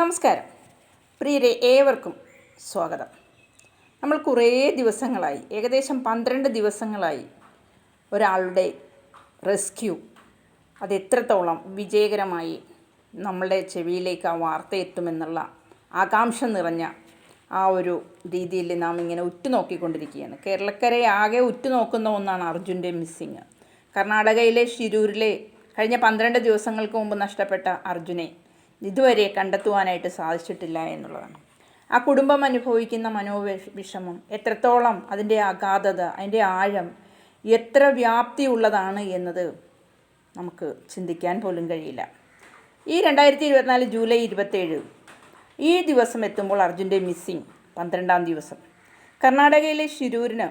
നമസ്കാരം. പ്രിയരെ ഏവർക്കും സ്വാഗതം. നമ്മൾ കുറേ ദിവസങ്ങളായി ഏകദേശം പന്ത്രണ്ട് ദിവസങ്ങളായി ഒരാളുടെ റെസ്ക്യൂ അത് എത്രത്തോളം വിജയകരമായി നമ്മളുടെ ചെവിയിലേക്ക് ആ വാർത്ത എത്തുമെന്നുള്ള ആകാംക്ഷ നിറഞ്ഞ ആ ഒരു രീതിയിൽ നാം ഇങ്ങനെ ഉറ്റുനോക്കിക്കൊണ്ടിരിക്കുകയാണ്. കേരളക്കരയെ ആകെ ഉറ്റുനോക്കുന്ന ഒന്നാണ് അർജുന്റെ മിസ്സിങ്. കർണാടകയിലെ ഷിരൂരിലെ കഴിഞ്ഞ പന്ത്രണ്ട് ദിവസങ്ങൾക്ക് മുമ്പ് നഷ്ടപ്പെട്ട അർജുനെ ഇതുവരെ കണ്ടെത്തുവാനായിട്ട് സാധിച്ചിട്ടില്ല എന്നുള്ളതാണ്. ആ കുടുംബം അനുഭവിക്കുന്ന മനോവിഷമം എത്രത്തോളം അതിന്റെ അഗാധത അതിന്റെ ആഴം എത്ര വ്യാപ്തി ഉള്ളതാണ് എന്നത് നമുക്ക് ചിന്തിക്കാൻ പോലും കഴിയില്ല. ഈ രണ്ടായിരത്തി ഇരുപത്തിനാല് ജൂലൈ ഇരുപത്തേഴ് ഈ ദിവസം എത്തുമ്പോൾ അർജുന്റെ മിസ്സിങ് പന്ത്രണ്ടാം ദിവസം. കർണാടകയിലെ ശിരൂരിന്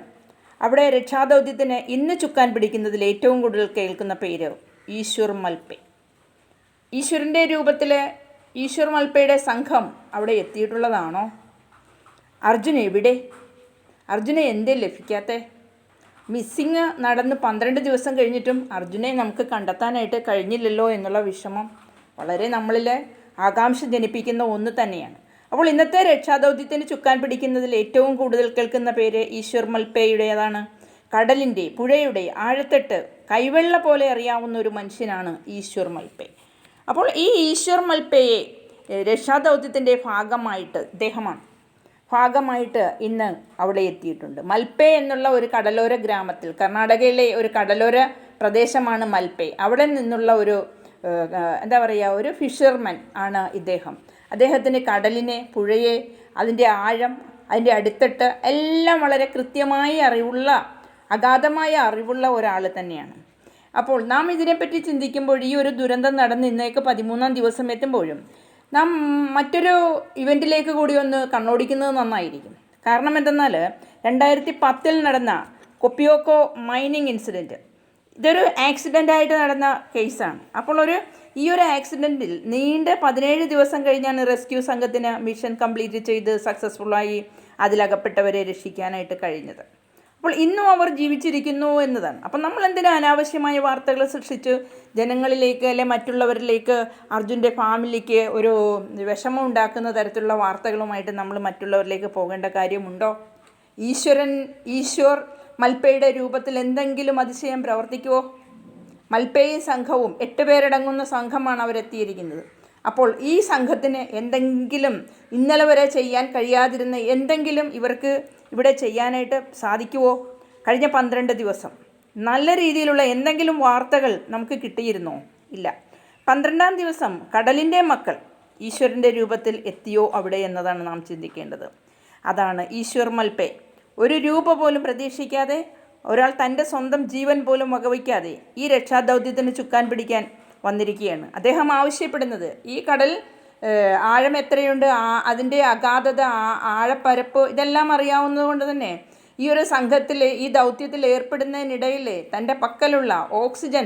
അവിടെ രക്ഷാദൗത്യത്തിന് ഇന്ന് ചുക്കാൻ പിടിക്കുന്നതിൽ ഏറ്റവും കൂടുതൽ കേൾക്കുന്ന പേര് ഈശ്വർ മൽപ്പെ. ഈശ്വരന്റെ രൂപത്തിൽ ഈശ്വർ മൽപ്പയുടെ സംഘം അവിടെ എത്തിയിട്ടുള്ളതാണോ? അർജുന എവിടെ? അർജുന എന്തേ ലഭിക്കാത്ത? മിസ്സിങ് നടന്ന് പന്ത്രണ്ട് ദിവസം കഴിഞ്ഞിട്ടും അർജുനെ നമുക്ക് കണ്ടെത്താനായിട്ട് കഴിഞ്ഞില്ലല്ലോ എന്നുള്ള വിഷമം വളരെ നമ്മളിലെ ആകാംക്ഷ ജനിപ്പിക്കുന്ന ഒന്ന് തന്നെയാണ്. അപ്പോൾ ഇന്നത്തെ രക്ഷാദൗത്യത്തിന് ചുക്കാൻ പിടിക്കുന്നതിൽ ഏറ്റവും കൂടുതൽ കേൾക്കുന്ന പേര് ഈശ്വർ മൽപ്പയുടേതാണ് കടലിന്റെ പുഴയുടെ ആഴത്തെട്ട് കൈവെള്ള പോലെ അറിയാവുന്ന ഒരു മനുഷ്യനാണ് ഈശ്വർ മൽപ്പെ അപ്പോൾ ഈ ഈശ്വർ മൽപ്പയെ രക്ഷാദൗത്യത്തിന്റെ ഭാഗമായിട്ട് ഇദ്ദേഹമാണ്. ഭാഗമായിട്ട് ഇന്ന് അവിടെ എത്തിയിട്ടുണ്ട്. മൽപ്പെ എന്നുള്ള ഒരു കടലോര ഗ്രാമത്തിൽ കർണാടകയിലെ ഒരു കടലോര പ്രദേശമാണ് മൽപ്പെ. അവിടെ നിന്നുള്ള ഒരു എന്താ പറയുക ഒരു ഫിഷർമാൻ ആണ് ഇദ്ദേഹം. അദ്ദേഹത്തിന് കടലിനെ പുഴയെ അതിന്റെ ആഴം അതിന്റെ അടിത്തട്ട് എല്ലാം വളരെ കൃത്യമായി അറിവുള്ള അഗാധമായ അറിവുള്ള ഒരാൾ തന്നെയാണ്. അപ്പോൾ നാം ഇതിനെപ്പറ്റി ചിന്തിക്കുമ്പോൾ ഈ ഒരു ദുരന്തം നടന്ന് ഇന്നേക്ക് പതിമൂന്നാം ദിവസം എത്തുമ്പോഴും നാം മറ്റൊരു ഇവന്റിലേക്ക് കൂടി ഒന്ന് കണ്ണോടിക്കുന്നത് നന്നായിരിക്കും. കാരണം എന്തെന്നാൽ രണ്ടായിരത്തി പത്തിൽ നടന്ന കൊപ്പിയോക്കോ മൈനിങ് ഇൻസിഡന്റ് ഇതൊരു ആക്സിഡന്റ് ആയിട്ട് നടന്ന കേസാണ്. അപ്പോൾ ഒരു ഈ ഒരു ആക്സിഡന്റിൽ നീണ്ട പതിനേഴ് ദിവസം കഴിഞ്ഞാണ് റെസ്ക്യൂ സംഘത്തിന് മിഷൻ കംപ്ലീറ്റ് ചെയ്ത് സക്സസ്ഫുള്ളായി അതിലകപ്പെട്ടവരെ രക്ഷിക്കാനായിട്ട് കഴിഞ്ഞത്. അപ്പോൾ ഇന്നും അവർ ജീവിച്ചിരിക്കുന്നു എന്നതാണ്. അപ്പം നമ്മൾ എന്തിനാ അനാവശ്യമായ വാർത്തകൾ സൃഷ്ടിച്ച് ജനങ്ങളിലേക്ക് അല്ലെ മറ്റുള്ളവരിലേക്ക് അർജുന്റെ ഫാമിലിക്ക് ഒരു വിഷമം ഉണ്ടാക്കുന്ന തരത്തിലുള്ള വാർത്തകളുമായിട്ട് നമ്മൾ മറ്റുള്ളവരിലേക്ക് പോകേണ്ട കാര്യമുണ്ടോ? ഈശ്വരൻ ഈശ്വർ മൽപ്പയുടെ രൂപത്തിൽ എന്തെങ്കിലും അതിശയം പ്രവർത്തിക്കുമോ മൽപ്പയും സംഘവും എട്ട് പേരടങ്ങുന്ന സംഘമാണ് അവരെത്തിയിരിക്കുന്നത്. അപ്പോൾ ഈ സംഘത്തിന് എന്തെങ്കിലും ഇന്നലെ വരെ ചെയ്യാൻ കഴിയാതിരുന്ന എന്തെങ്കിലും ഇവർക്ക് ഇവിടെ ചെയ്യാനായിട്ട് സാധിക്കുമോ കഴിഞ്ഞ പന്ത്രണ്ട് ദിവസം. നല്ല രീതിയിലുള്ള എന്തെങ്കിലും വാർത്തകൾ നമുക്ക് കിട്ടിയിരുന്നോ? ഇല്ല. പന്ത്രണ്ടാം ദിവസം കടലിന്റെ മക്കൾ ഈശ്വരന്റെ രൂപത്തിൽ എത്തിയോ അവിടെ എന്നതാണ് നാം ചിന്തിക്കേണ്ടത്. അതാണ് ഈശ്വർ മൽപേ ഒരു രൂപ പോലും പ്രതീക്ഷിക്കാതെ ഒരാൾ തന്റെ സ്വന്തം ജീവൻ പോലും വകവയ്ക്കാതെ ഈ രക്ഷാദൗത്യത്തിന് ചുക്കാൻ പിടിക്കാൻ വന്നിരിക്കുകയാണ്. അദ്ദേഹം ആവശ്യപ്പെടുന്നത് ഈ കടൽ ആഴം എത്രയുണ്ട് അതിന്റെ അഗാധത ആഴപ്പരപ്പ് ഇതെല്ലാം അറിയാവുന്നത് കൊണ്ട് തന്നെ ഈ ഒരു സംഘത്തിൽ ഈ ദൗത്യത്തിൽ ഏർപ്പെടുന്നതിനിടയിൽ തന്റെ പക്കലുള്ള ഓക്സിജൻ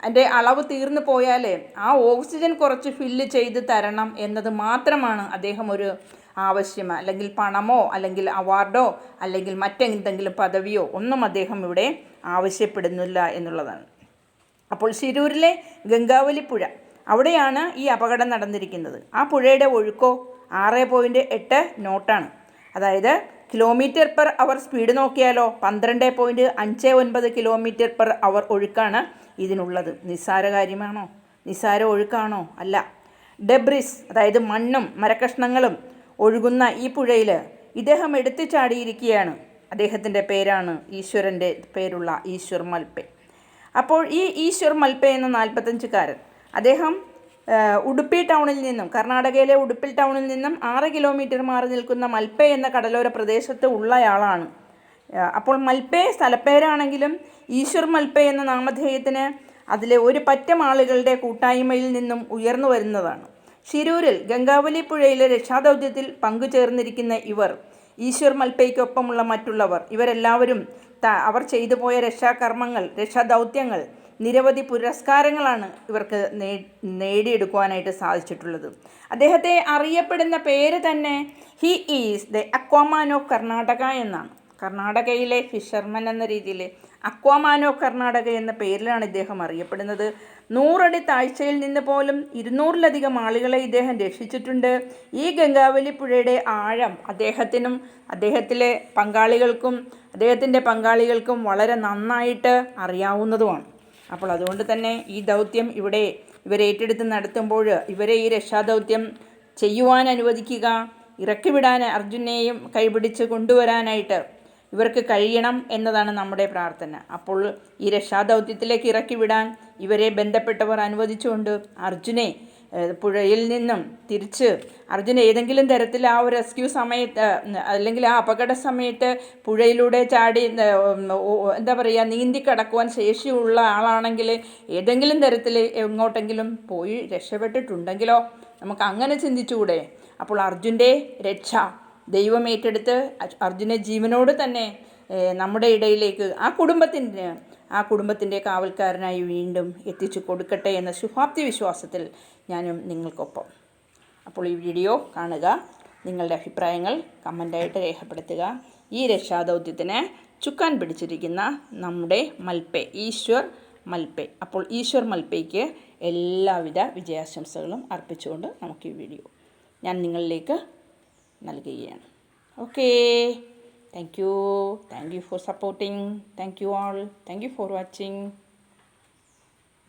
അതിന്റെ അളവ് തീർന്നു പോയാൽ ആ ഓക്സിജൻ കുറച്ച് ഫില്ല് ചെയ്ത് തരണം എന്നത് മാത്രമാണ് അദ്ദേഹം ഒരു ആവശ്യം. അല്ലെങ്കിൽ പണമോ അല്ലെങ്കിൽ അവാർഡോ അല്ലെങ്കിൽ മറ്റെന്തെങ്കിലും പദവിയോ ഒന്നും അദ്ദേഹം ഇവിടെ ആവശ്യപ്പെടുന്നില്ല എന്നുള്ളതാണ്. അപ്പോൾ ശിരൂരിലെ ഗംഗാവലി പുഴ അവിടെയാണ് ഈ അപകടം നടന്നിരിക്കുന്നത്. ആ പുഴയുടെ ഒഴുക്കോ ആറ് പോയിന്റ് എട്ട് നോട്ടാണ്. അതായത് കിലോമീറ്റർ പെർ അവർ സ്പീഡ് നോക്കിയാലോ പന്ത്രണ്ട് പോയിന്റ് അഞ്ച് ഒൻപത് കിലോമീറ്റർ പെർ അവർ ഒഴുക്കാണ് ഇതിനുള്ളത്. നിസ്സാര കാര്യമാണോ? നിസ്സാര ഒഴുക്കാണോ? അല്ല. ഡെബ്രിസ് അതായത് മണ്ണും മരക്കഷ്ണങ്ങളും ഒഴുകുന്ന ഈ പുഴയിൽ ഇദ്ദേഹം എടുത്തു ചാടിയിരിക്കുകയാണ് അദ്ദേഹത്തിന്റെ പേരാണ് ഈശ്വരന്റെ പേരുള്ള ഈശ്വർ മൽപ്പെ. അപ്പോൾ ഈ ഈശ്വർ മൽപ്പ എന്ന നാൽപ്പത്തഞ്ചുകാരൻ അദ്ദേഹം ഉടുപ്പി ടൗണിൽ നിന്നും കർണാടകയിലെ ഉടുപ്പിൽ ടൗണിൽ നിന്നും ആറ് കിലോമീറ്റർ മാറി നിൽക്കുന്ന മൽപ്പ എന്ന കടലോര പ്രദേശത്ത് ഉള്ളയാളാണ്. അപ്പോൾ മൽപ്പ സ്ഥലപ്പേരാണെങ്കിലും ഈശ്വർ മൽപ്പ എന്ന നാമധേയത്തിന് അതിലെ ഒരു പറ്റം ആളുകളുടെ കൂട്ടായ്മയിൽ നിന്നും ഉയർന്നു വരുന്നതാണ്. ഷിരൂരിൽ ഗംഗാവലി പുഴയിലെ രക്ഷാദൗത്യത്തിൽ പങ്കുചേർന്നിരിക്കുന്ന ഇവർ ഈശ്വർ മൽപ്പയ്ക്കൊപ്പമുള്ള മറ്റുള്ളവർ ഇവരെല്ലാവരും അവർ ചെയ്തു പോയ രക്ഷാകർമ്മങ്ങൾ രക്ഷാദൗത്യങ്ങൾ നിരവധി പുരസ്കാരങ്ങളാണ് ഇവർക്ക് നേടിയെടുക്കുവാനായിട്ട് സാധിച്ചിട്ടുള്ളത്. അദ്ദേഹത്തെ അറിയപ്പെടുന്ന പേര് തന്നെ he is the Aquaman of Karnataka എന്നാണ്. കർണാടകയിലെ ഫിഷർമൻ എന്ന രീതിയിൽ അക്വാമാൻ ഓഫ് കർണാടക എന്ന പേരിലാണ് ഇദ്ദേഹം അറിയപ്പെടുന്നത്. നൂറടി താഴ്ചയിൽ നിന്ന് പോലും ഇരുന്നൂറിലധികം ആളുകളെ ഇദ്ദേഹം രക്ഷിച്ചിട്ടുണ്ട്. ഈ ഗംഗാവലി പുഴയുടെ ആഴം അദ്ദേഹത്തിനും അദ്ദേഹത്തിലെ പങ്കാളികൾക്കും അദ്ദേഹത്തിന്റെ പങ്കാളികൾക്കും വളരെ നന്നായിട്ട് അറിയാവുന്നതുമാണ്. അപ്പോൾ അതുകൊണ്ട് തന്നെ ഈ ദൗത്യം ഇവിടെ ഇവരെ ഏറ്റെടുത്ത് നടത്തുമ്പോൾ ഇവരെ ഈ രക്ഷാദൗത്യം ചെയ്യുവാൻ അനുവദിക്കുക ഇറക്കിവിടാൻ അർജുനെയും കൈപിടിച്ച് കൊണ്ടുവരാനായിട്ട് ഇവർക്ക് കഴിയണം എന്നതാണ് നമ്മുടെ പ്രാർത്ഥന. അപ്പോൾ ഈ രക്ഷാദൗത്യത്തിലേക്ക് ഇറക്കി വിടാൻ ഇവരെ ബന്ധപ്പെട്ടവർ അനുവദിച്ചുകൊണ്ട് അർജുനെ പുഴയിൽ നിന്നും തിരിച്ച് അർജുന ഏതെങ്കിലും തരത്തിൽ ആ ഒരു റെസ്ക്യൂ സമയത്ത് അല്ലെങ്കിൽ ആ അപകട സമയത്ത് പുഴയിലൂടെ ചാടി എന്താ പറയുക നീന്തി കടക്കുവാൻ ശേഷിയുള്ള ആളാണെങ്കിൽ ഏതെങ്കിലും തരത്തിൽ എങ്ങോട്ടെങ്കിലും പോയി രക്ഷപ്പെട്ടിട്ടുണ്ടെങ്കിലോ? നമുക്ക് അങ്ങനെ ചിന്തിച്ചുകൂടെ? അപ്പോൾ അർജുന്റെ രക്ഷ ദൈവം ഏറ്റെടുത്ത് അർജുന ജീവനോട് തന്നെ നമ്മുടെ ഇടയിലേക്ക് ആ കുടുംബത്തിന്റെ ആ കുടുംബത്തിന്റെ കാവൽക്കാരനായി വീണ്ടും എത്തിച്ചു കൊടുക്കട്ടെ എന്ന ശുഭാപ്തി വിശ്വാസത്തിൽ ഞാനും നിങ്ങൾക്കൊപ്പം. അപ്പോൾ ഈ വീഡിയോ കാണുക നിങ്ങളുടെ അഭിപ്രായങ്ങൾ കമന്റായിട്ട് രേഖപ്പെടുത്തുക. ഈ രക്ഷാദൗത്യത്തിന് ചുക്കാൻ പിടിച്ചിരിക്കുന്ന നമ്മുടെ മൽപ്പെ ഈശ്വർ മൽപ്പെ. അപ്പോൾ ഈശ്വർ മൽപ്പയ്ക്ക് എല്ലാവിധ വിജയാശംസകളും അർപ്പിച്ചുകൊണ്ട് നമുക്ക് ഈ വീഡിയോ. ഞാൻ നിങ്ങളിലേക്ക് നൽകുകയാണ് okay thank you thank you for supporting thank you all thank you for watching